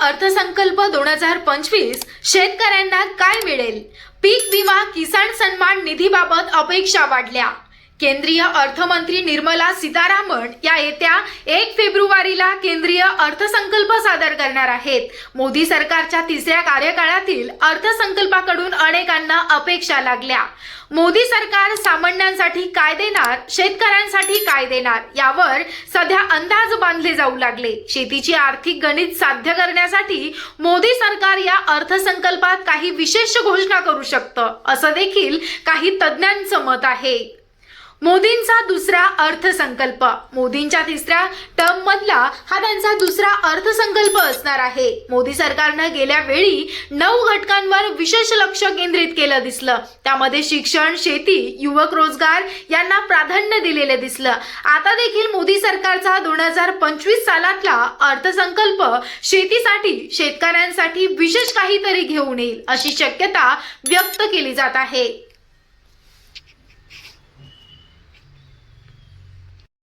अर्थसंकल्प दोन हजार पंचवीस शेतकऱ्यांना काय मिळेल? पीक विमा किसान सन्मान निधीबाबत अपेक्षा वाढल्या. केंद्रीय अर्थमंत्री निर्मला सीतारामन या येत्या एक फेब्रुवारीला केंद्रीय अर्थसंकल्प सादर करणार आहेत. मोदी सरकारच्या तिसऱ्या कार्यकाळातील अर्थसंकल्पाकडून अनेकांना अपेक्षा लागल्या. मोदी सरकार सामान्यांसाठी काय देणार शेतकऱ्यांसाठी काय देणार यावर सध्या अंदाज बांधले जाऊ लागले. शेतीची आर्थिक गणित साध्य करण्यासाठी मोदी सरकार या अर्थसंकल्पात काही विशेष घोषणा करू शकतं असं देखील काही तज्ज्ञांचं मत आहे. मोदींचा दुसरा अर्थसंकल्प. मोदींच्या तिसऱ्या टर्म मधला हा त्यांचा दुसरा अर्थसंकल्प असणार आहे. मोदी सरकारनं गेल्या वेळी नऊ घटकांवर विशेष लक्ष केंद्रित केलं दिसलं. त्यामध्ये शिक्षण शेती युवक रोजगार यांना प्राधान्य दिलेलं दिसलं. आता देखील मोदी सरकारचा दोन हजार पंचवीस सालातला अर्थसंकल्प शेतीसाठी शेतकऱ्यांसाठी विशेष काहीतरी घेऊन येईल अशी शक्यता व्यक्त केली जात आहे.